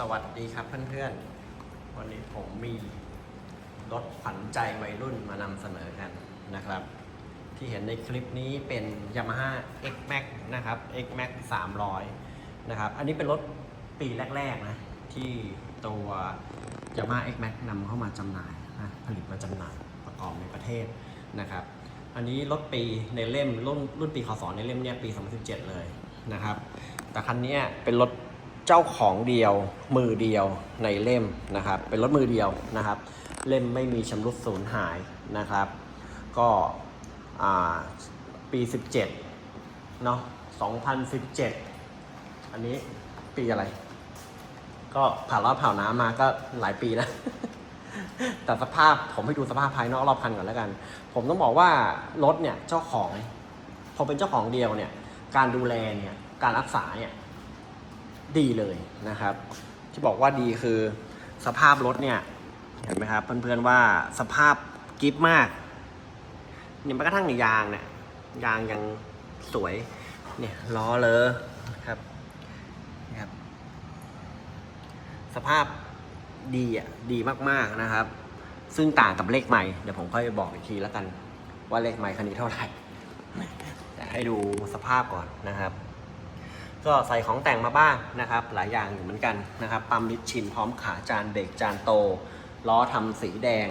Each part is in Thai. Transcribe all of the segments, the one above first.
สวัสดีครับเพื่อนๆ วันนี้ผมมีรถขวัญใจวัยรุ่นมานำเสนอกันนะครับ ที่เห็นในคลิปนี้เป็น Yamaha X Max นะครับ X Max 300 นะครับ อันนี้เป็นรถปีแรกๆนะ ที่ตัว Yamaha X Max นำเข้ามาจำหน่ายนะผลิตมาจำหน่ายประกอบในประเทศนะครับ อันนี้รถปีในเล่มรุ่นรุ่นปีคศในเล่มเนี่ยปี 2017 เลยนะครับ แต่คันนี้เป็นรถ เจ้าของเดียวมือเดียวในเล่มนะครับ เป็นรถมือเดียวนะครับ เล่มไม่มีชำรุดสูญหายนะครับ ก็ปี 17เนาะ2017 อันนี้ปีอะไร ก็ผ่านรอบผ่านน้ำมาก็หลายปีนะ แต่สภาพผมให้ดูสภาพภายนอกรอบคันก่อนแล้วกัน ผมต้องบอกว่ารถเนี่ยเจ้าของพอเป็นเจ้าของเดียวเนี่ย การดูแลเนี่ย การรักษาเนี่ย ดีเลยนะครับ ที่บอกว่าดีคือสภาพรถเนี่ย เห็นไหมครับ เพื่อนๆว่าสภาพกิฟมากเนี่ยแม้กระทั่งยางเนี่ยยางยังสวยเนี่ยล้อเลยครับนะครับ สภาพดีอะดีมากๆนะครับ ซึ่งต่างกับเลขใหม่เดี๋ยวผมค่อยบอกอีกทีแล้วกัน ว่าเลขใหม่คันนี้เท่าไหร่แต่ให้ดูสภาพก่อนนะครับ ก็ใส่ของแต่งมาบ้างนะครับ หลายอย่างอยู่เหมือนกันนะครับ ปั๊มลิชชินพร้อมขาจานเบรกจานโต ล้อทำสีแดง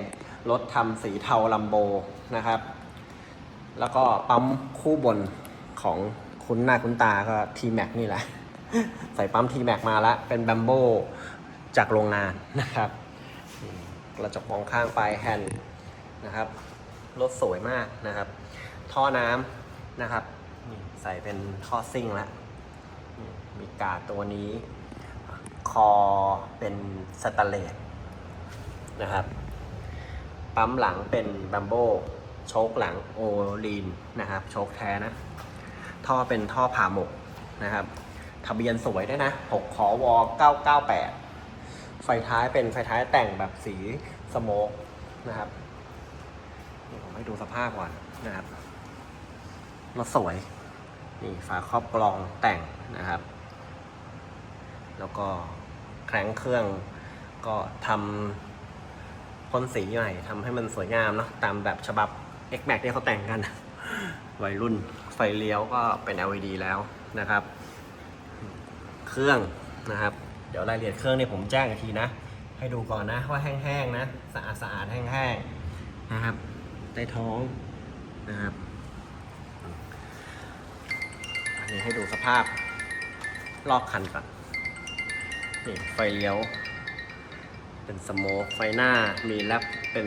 รถทำสีเทาลัมโบนะครับ แล้วก็ปั๊มคู่บนของคุ้นหน้าคุ้นตาก็ทีแม็กนี่แหละ ใส่ปั๊มทีแม็กมาแล้วเป็นแบมโบจากโรงงานนะครับกระจกมองข้างปลายแฮนด์นะครับ รถสวยมากนะครับ ท่อน้ำนะครับนี่ใส่เป็นท่อซิ่งแล้ว มีกาตัวนี้ คอเป็นสแตเลสนะครับ ปั๊มหลังเป็นบัมโบโชคหลังโอลีนนะครับ โชคแท้นะ ท่อเป็นท่อผ่าหมกนะครับ ทะเบียนสวยด้วยนะ 6 ขอว998 ไฟท้ายเป็นไฟท้ายแต่งแบบสีสโมกนะครับนี่ผมให้ดูสภาพก่อนนะครับรถสวย นี่ฝาครอบกรองแต่งนะครับ แล้วก็แครงเครื่องก็ทำพ่นสีใหม่ทำให้มันสวยงามเนาะตามแบบฉบับ X Max ที่เขาแต่งกัน วัยรุ่นไฟเลี้ยวก็เป็น LED แล้วนะครับ เครื่องนะครับ เดี๋ยวรายละเอียดเครื่องเนี่ยผมแจ้งอีกทีนะ ให้ดูก่อนนะว่าแห้งๆนะสะอาดสะอาดๆแห้งๆนะครับใต้ท้องนะครับอันนี้ให้ดูสภาพรอบคันก่อน นี่ไฟเลี้ยว เป็นสโมกไฟหน้ามีแลบเป็น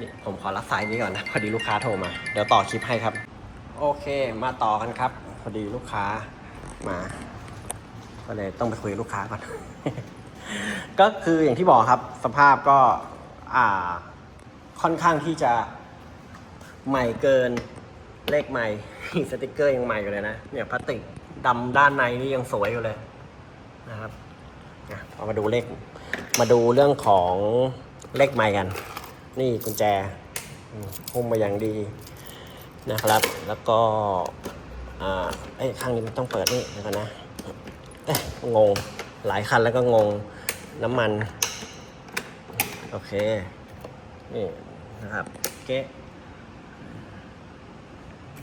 นี่ผมขอรับสายนี้ก่อนนะ พอดีลูกค้าโทรมา เดี๋ยวต่อคลิปให้ครับ โอเคมาต่อกันครับ พอดีลูกค้ามา ก็เลยต้องไปคุยลูกค้าก่อน ก็คืออย่างที่บอกครับ สภาพก็อ่าค่อนข้างที่จะใหม่เกินเลขใหม่สติกเกอร์ยังใหม่อยู่เลยนะ เนี่ยพลาสติกดำด้านในนี่ยังสวยอยู่เลยนะครับ เอามาดูเลข มาดูเรื่องของเลขใหม่กัน นี่กุญแจหุ้มมาอย่างดีนะครับ แล้วก็อ่าเอ้ข้างนี้มันต้องเปิดนี่เดี๋ยวกันนะเอ๊ะงง หลายคันแล้วก็งง น้ำมัน โอเค นี่นะครับเก๊ะ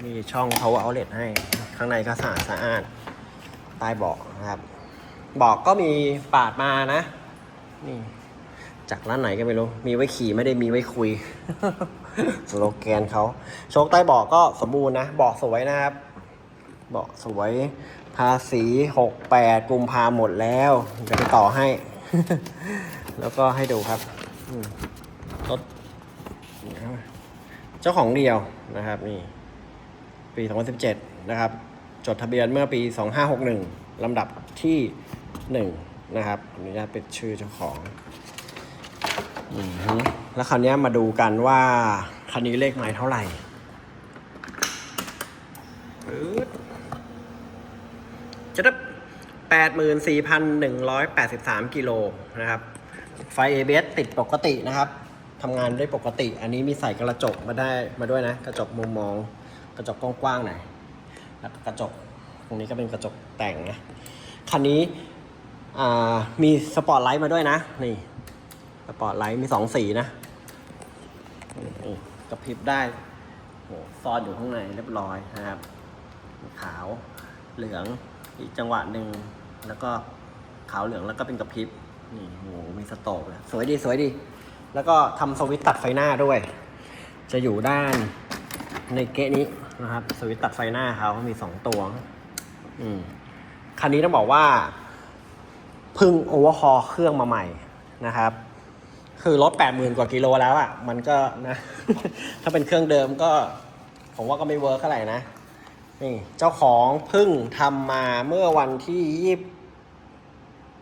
มีช่อง power outlet ให้ ข้างในก็สะอาดสะอาดใต้เบาะนะครับ บอกก็มีปาดมานะ นี่ จากร้านไหนก็ไม่รู้ มีไว้ขี่ไม่ได้มีไว้คุย สโลแกนเขาโชคใต้เบาะก็สมบูรณ์นะเบาะสวยนะครับเบาะสวย ภาษีหกแปดกุมภาหมดแล้วเดี๋ยวไปต่อให้ แล้วก็ให้ดูครับรถเจ้าของเดียวนะครับ นี่ ปี 2017 นะครับ จดทะเบียนเมื่อปี 2561 ลำดับที่ 1นะครับอนุญาตเป็นชื่อเจ้าของอือฮึแล้วคราวนี้มาดูกันว่าคันนี้เลขไม้เท่าไหร่จะได้แปดหมื่นสี่พันหนึ่งร้อยแปดสิบสามกิโลนะครับ ไฟ ABS ติดปกตินะครับทำงานได้ปกติ อันนี้มีใส่กระจกมาได้มาด้วยนะ กระจกมุมมอง กระจกกว้างๆหน่อยแล้วกระจก ตรงนี้ก็เป็นกระจกแต่งนะ คันนี้ มีสปอร์ตไลท์มาด้วยนะ นี่ สปอร์ตไลท์มีสองสีนะกระพริบได้โหซ่อนอยู่ข้างในเรียบร้อยนะครับ ขาวเหลืองอีกจังหวะหนึ่งแล้วก็ขาวเหลืองแล้วก็เป็นกระพริบนี่โหมีสโตบเลยสวยดีสวยดี แล้วก็ทำสวิตตัดไฟหน้าด้วย จะอยู่ด้านในเกะนี้นะครับ สวิตตัดไฟหน้าเขามีสองตัว อืมคันนี้ต้องบอกว่า พึ่งโอเวอร์ฮอลเครื่องมาใหม่นะครับ คือรถแปดหมื่นกว่ากิโลแล้วอะ่ะ มันก็นะ ถ้าเป็นเครื่องเดิมก็ ผมว่าก็ไม่เวิร์กเท่าไหร่นะ นี่ เจ้าของพิ่งทำมาเมื่อวันที่ยี่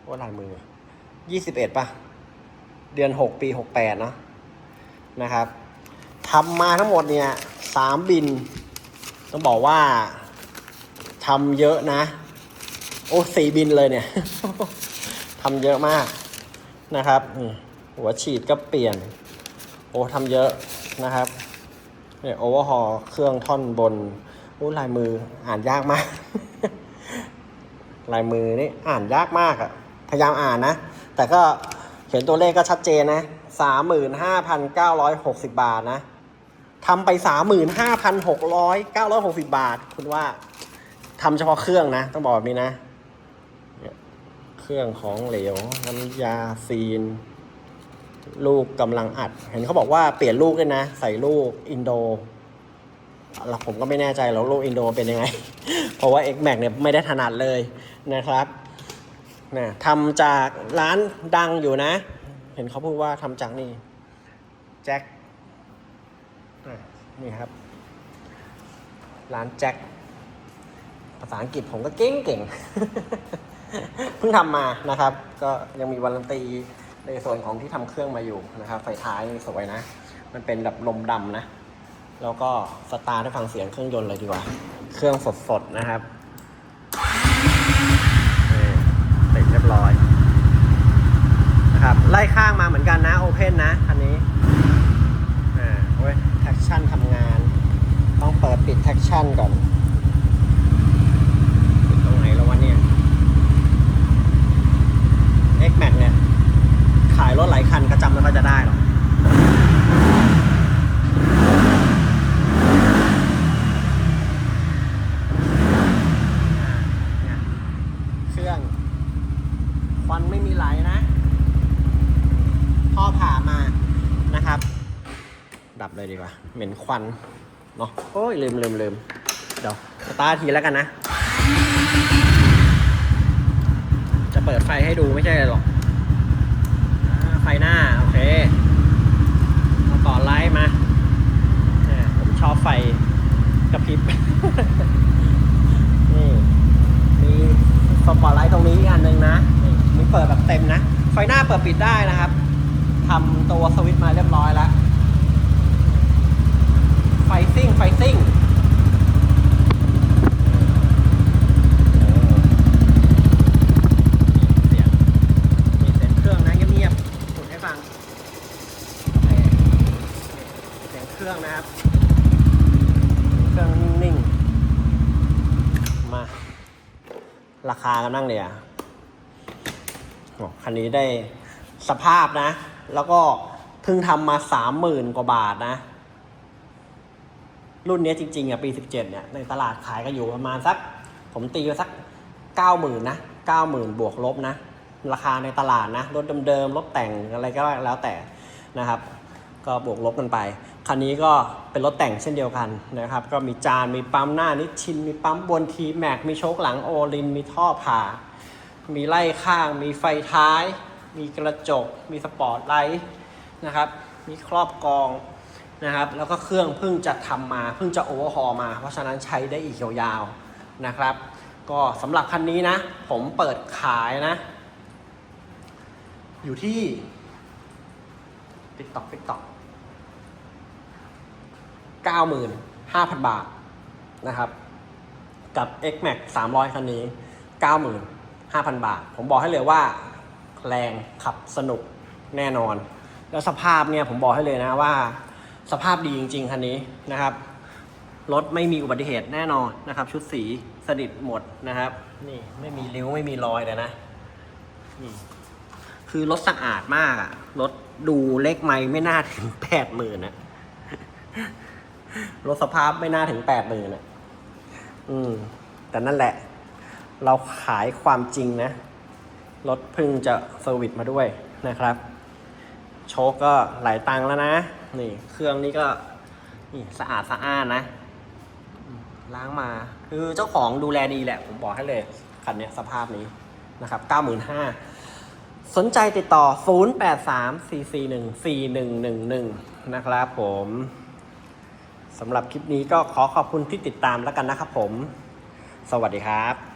ว่าลายมือยี่สิบเอ็ดป่ะ เดือนหกปีหกแปดเนาะนะครับทำมาทั้งหมดเนี่ยสามบิน ต้องบอกว่าทำเยอะนะ โอ้สี่บินเลยเนี่ย ทำเยอะมากนะครับหัวฉีดก็เปลี่ยน โอ้ทำเยอะนะครับเนี่ยโอเวอร์ฮอลเครื่องท่อนบนโอ้ลายมืออ่านยากมาก ลายมือนี่อ่านยากมากอะพยายามอ่านนะ แต่ก็เขียนตัวเลขก็ชัดเจนนะสามหมื่นห้าพันเก้าร้อยหกสิบบาทนะทำไปสามหมื่นห้าพันหกร้อยเก้าร้อยหกสิบาท คุณว่าทำเฉพาะเครื่องนะ ต้องบอกแบบนี้นะ รื่องของเหลวน้ำยาซีน ลูกกำลังอัด เห็นเขาบอกว่าเปลี่ยนลูกด้วยนะ ใส่ลูกอินโดเราผมก็ไม่แน่ใจแล้วลูกอินโดเป็นยังไง เพราะว่า X Max เนี่ยไม่ได้ถนัดเลยนะครับนะทำจากร้านดังอยู่นะ เห็นเขาพูดว่าทำจากนี่แจ็คนี่ครับ ร้านแจ็คภาษาอังกฤษผมก็เก่งเก่ง เพิ่งทำมานะครับ ก็ยังมีวารันตีในส่วนของที่ทำเครื่องมาอยู่นะครับ ไฟท้ายสวยนะ มันเป็นแบบลมดำนะ แล้วก็สตาร์ทให้ฟังเสียงเครื่องยนต์เลยดีกว่า เครื่องสดๆนะครับนี่ติดเรียบร้อยนะครับ ไล่ข้างมาเหมือนกันนะโอเพนนะคันนี้อ่าเว้ยแท็กชั่นทำงาน ต้องเปิดปิดแท็กชั่นก่อนปิดตรงไหนแล้ววะเนี่ย X Max เนี่ย ขาย รถหลายคันก็จำไม่ค่อยจะได้หรอกเครื่องควันไม่มีไหลนะท่อผ่ามานะครับ ดับเลยดีกว่า เหม็นควันเนาะโอ้ยลืมลืมลืมเดี๋ยวสตาร์ททีแล้วกันนะ จะเปิดไฟให้ดูไม่ใช่หรอกาไฟหน้า โอเคมาต่อไลท์มาผมชอบไฟกระพริบ นี่ มีสปอตไลท์ตรงนี้อีกอันหนึ่งนะ นี่มีเปิดแบบเต็มนะ ไฟหน้าเปิดปิดได้นะครับทำตัวสวิตช์มาเรียบร้อยแล้ว ไฟซิ่งไฟซิ่งเสียงมีเสียงเครื่องนะเงียบๆพูดให้ฟังเสียงเครื่องนะครับ เครื่องนิ่งๆ มา ราคากั นบ้างเนี่ยคันนี้ได้สภาพนะ แล้วก็เพิ่งทำมาสามหมื่นกว่าบาทนะ รุ่นนี้จริงๆอะปี17เจ็ดเนี่ยในตลาดขายกันอยู่ประมาณสัก ผมตีไว้สัก90,000นนะ90,000บวกลบนะ ราคาในตลาดนะ รถเดิมๆ รถแต่งอะไรก็แล้วแต่นะครับ ก็บวกลบกันไป คันนี้ก็เป็นรถแต่งเช่นเดียวกันนะครับ ก็มีจานมีปั๊มหน้านิชิน มีปั๊มบนทีแม็กมีโชคหลังโอลิน มีท่อผ่า มีไล่ข้าง มีไฟท้าย มีกระจก มีสปอร์ตไลท์นะครับ มีครอบกองนะครับ แล้วก็เครื่องเพิ่งจะทำมา เพิ่งจะโอเวอร์ฮอลมา เพราะฉะนั้นใช้ได้อีกยาวๆนะครับ ก็สำหรับคันนี้นะ ผมเปิดขายนะ อยู่ที่ติ๊กต็อกติ๊กต็อก เก้าหมื่นห้าพันบาทนะครับ กับ X Max 300 คันนี้ 95,000 บาท ผมบอกให้เลยว่าแรงขับสนุกแน่นอน แล้วสภาพเนี่ยผมบอกให้เลยนะว่า สภาพดีจริง ๆ คันนี้นะครับ รถไม่มีอุบัติเหตุแน่นอนนะครับ ชุดสีสนิทหมดนะครับ นี่ไม่มีริ้วไม่มีรอยเลยนะนี่คือรถสะอาดมากอะรถดูเลขไม่ไม่น่าถึงแปดหมื่นอะ รถสภาพไม่น่าถึงแปดหมื่นอะ อืม แต่นั่นแหละ เราขายความจริงนะ รถพึ่งจะเซอร์วิสมาด้วยนะครับ โชคก็หลายตังแล้วนะ นี่ เครื่องนี้ก็ นี่สะอาดสะอ้านนะ ล้างมา คือเจ้าของดูแลดีแหละ ผมบอกให้เลย คันเนี้ยสภาพนี้นะครับ95,000สนใจติดต่อ 0834414111 นะครับผม สำหรับคลิปนี้ก็ขอขอบคุณที่ติดตามแล้วกันนะครับผม สวัสดีครับ